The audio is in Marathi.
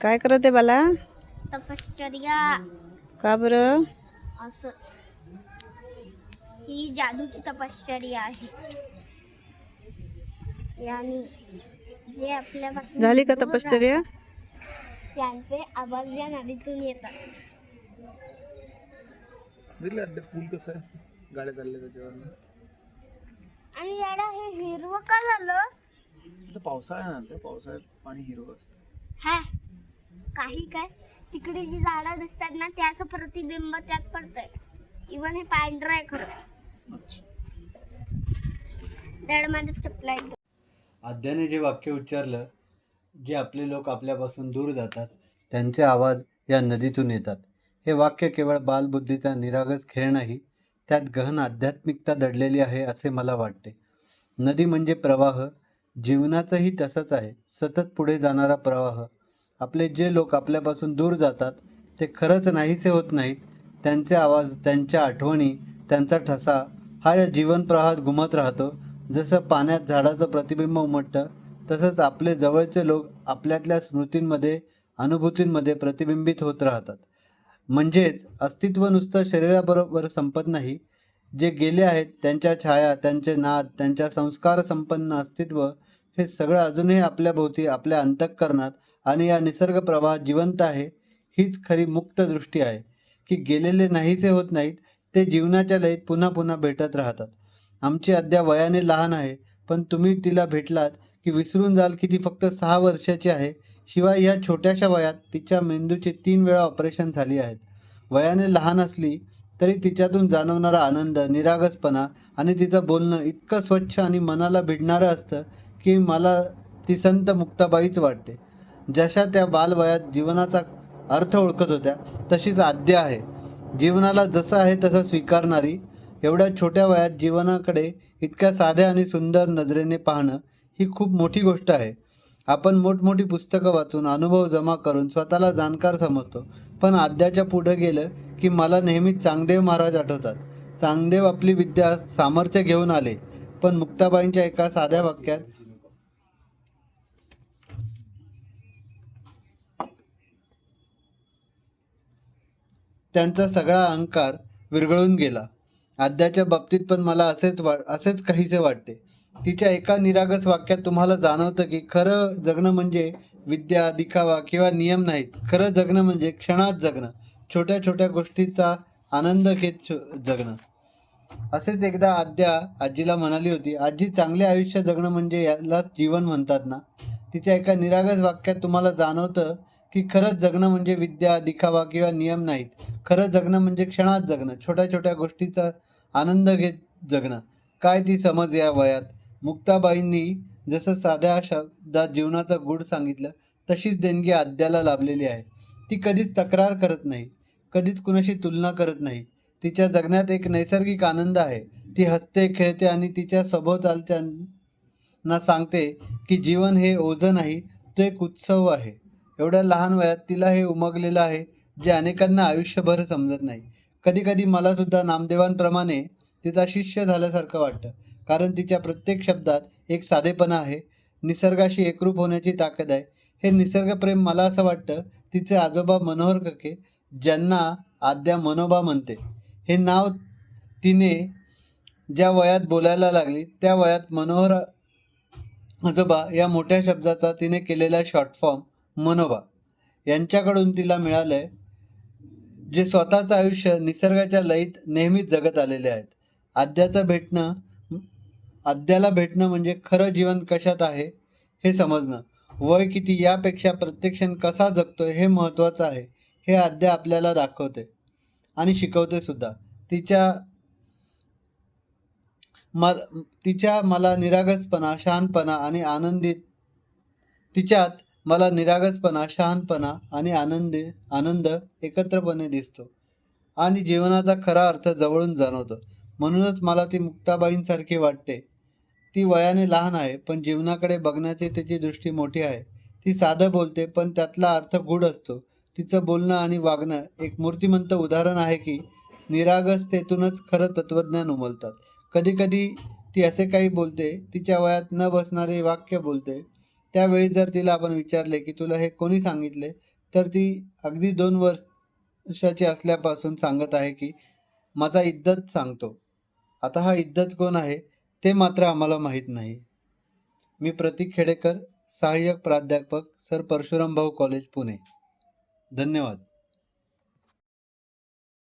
काय करत आहे बाला? तपश्चर्या. का बरं? असंच ही जादूची तपश्चर्या आहे. यानी जे आपल्यापासून झाली का तपश्चर्या? त्यांचे आवाज या नदीतून येतात. पूल कसं गाड्या चालल्या त्याच्यावर आणि याला हे हिरवं का झालं? आता पावसाळा आहे ना त्या पावसाळ्यात पाणी हिरवं असतं. हा. काही काय तिकडे जी झाडं दिसतात ना त्याचं प्रतिबिंब त्यात पडतंय. इवन हे पांढरं आहे खरं. माझ्या चपला आद्याने जे वाक्य उच्चारलं जे आपले लोक आपल्यापासून दूर जातात त्यांचे आवाज या नदीतून येतात. हे वाक्य केवळ बालबुद्धीचा निरागस खेळ नाही त्यात गहन आध्यात्मिकता दडलेली आहे असे मला वाटते. नदी म्हणजे प्रवाह जीवनाचंही तसंच आहे. सतत पुढे जाणारा प्रवाह आपले जे लोक आपल्यापासून दूर जातात ते खरंच नाहीसे होत नाहीत. त्यांचे आवाज त्यांच्या आठवणी त्यांचा ठसा हा या जीवनप्रवाहात घुमत राहतो. जसं पाण्यात झाडाचं प्रतिबिंब उमटतं तसंच आपले जवळचे लोक आपल्यातल्या स्मृतींमध्ये अनुभूतींमध्ये प्रतिबिंबित होत राहतात. म्हणजेच अस्तित्व नुसतं शरीराबरोबर संपत नाही. जे गेले आहेत त्यांच्या छाया त्यांचे नाद त्यांच्या संस्कार संपन्न अस्तित्व हे सगळं अजूनही आपल्या भोवती आपल्या अंतःकरणात आणि या निसर्ग प्रवाह जिवंत आहे हीच खरी मुक्त दृष्टी आहे की गेलेले नाहीसे होत नाहीत ते जीवनाच्या लयीत पुन्हा पुन्हा भेटत राहतात. आमची अद्या वयाने लहान आहे पण तुम्ही तिला भेटलात की विसरून जाल की ती फक्त सहा वर्षाची आहे शिवाय या छोट्याशा वयात तिच्या मेंदूची तीन वेळा ऑपरेशन झाली आहेत. वयाने लहान असली तरी तिच्यातून जाणवणारा आनंद निरागसपणा आणि तिचं बोलणं इतकं स्वच्छ आणि मनाला भिडणारं असतं की मला ती संत मुक्ताबाईच वाटते. जशा त्या बालवयात जीवनाचा अर्थ ओळखत होत्या तशीच आद्य आहे. जीवनाला जसं आहे तसं स्वीकारणारी एवढ्या छोट्या वयात जीवनाकडे इतक्या साध्या आणि सुंदर नजरेने पाहणं ही खूप मोठी गोष्ट आहे. आपण मोठमोठी पुस्तकं वाचून अनुभव जमा करून स्वतःला जाणकार समजतो. पण आद्याच्या पुढं गेलं की मला नेहमी चांगदेव महाराज आठवतात. चांगदेव आपली विद्या सामर्थ्य घेऊन आले. पण मुक्ताबाईंच्या एका साध्या वाक्यात त्यांचा सगळा अहंकार विरघळून गेला. आद्याच्या बाबतीत पण मला असेच वा असेच काहीसे वाटते. तिच्या एका निरागस वाक्यात तुम्हाला जाणवतं की खरं जगणं म्हणजे विद्या दिखावा किंवा नियम नाहीत. खरं जगणं म्हणजे क्षणात जगणं. छोट्या छोट्या गोष्टीचा आनंद घेत जगणं. असेच एकदा आद्या आजीला म्हणाली होती आजी चांगले आयुष्य जगणं म्हणजे यालाच जीवन म्हणतात ना? तिच्या एका निरागस वाक्यात तुम्हाला जाणवतं की खरंच जगणं म्हणजे विद्या दिखावा किंवा नियम नाहीत. खरं जगणं म्हणजे क्षणात जगणं. छोट्या छोट्या गोष्टीचा आनंद घेत जगणं. काय ती समज या वयात? मुक्ताबाईंनी जसं साध्या शब्दात जीवनाचा गुढ सांगितलं तशीच देणगी आद्याला लाभलेली आहे. ती कधीच तक्रार करत नाही. कधीच कुणाशी तुलना करत नाही. तिच्या जगण्यात एक नैसर्गिक आनंद आहे. ती हसते खेळते आणि तिच्या सभोवतालच्यांना सांगते की जीवन हे ओझं नाही तो एक उत्सव आहे. एवढ्या लहान वयात तिला हे उमगलेलं आहे जे अनेकांना आयुष्यभर समजत नाही. कधी कधी मला सुद्धा नामदेवांप्रमाणे तिचा शिष्य झाल्यासारखं वाटतं कारण तिच्या प्रत्येक शब्दात एक साधेपणा आहे निसर्गाशी एकरूप होण्याची ताकद आहे. हे निसर्गप्रेम मला असं वाटतं तिचे आजोबा मनोहर कके ज्यांना आद्या मनोबा म्हणते. हे नाव तिने ज्या वयात बोलायला लागली त्या वयात मनोहर आजोबा या मोठ्या शब्दाचा तिने केलेला शॉर्ट फॉर्म मनोबा. यांच्याकडून तिला मिळालंय जे स्वतःचं आयुष्य निसर्गाच्या लयीत नेहमीच जगत आलेले आहेत. आद्याचं भेटणं आद्याला भेटणं म्हणजे खरं जीवन कशात आहे हे समजणं. वय किती यापेक्षा प्रत्यक्षण कसा जगतोय हे महत्त्वाचं आहे हे आद्या आपल्याला दाखवते आणि शिकवते सुद्धा. तिच्या मला तिच्या मला निरागसपणा शहाणपणा आणि आनंदित तिच्यात मला निरागसपणा शहाणपणा आणि आनंदी आनंद एकत्रपणे दिसतो आणि जीवनाचा खरा अर्थ जवळून जाणवतो. म्हणूनच मला ती मुक्ताबाईंसारखी वाटते. ती वयाने लहान आहे पण जीवनाकडे बघण्याची तिची दृष्टी मोठी आहे. ती साधं बोलते पण त्यातला अर्थ गूढ असतो. तिचं बोलणं आणि वागणं एक मूर्तिमंत उदाहरण आहे की निरागसतेतूनच खरं तत्त्वज्ञान उमलतात. कधीकधी ती असे काही बोलते तिच्या वयात न बसणारे वाक्य बोलते त्यावेळी जर तिला आपण विचारले की तुला हे कोणी सांगितले तर ती अगदी दोन वर्षाची असल्यापासून सांगत आहे की माझा इद्दत सांगतो. आता हा इद्दत कोण आहे ते मात्र आम्हाला माहीत नाही. मी प्रतीक खेडेकर सहाय्यक प्राध्यापक सर परशुराम भाऊ कॉलेज पुणे. धन्यवाद.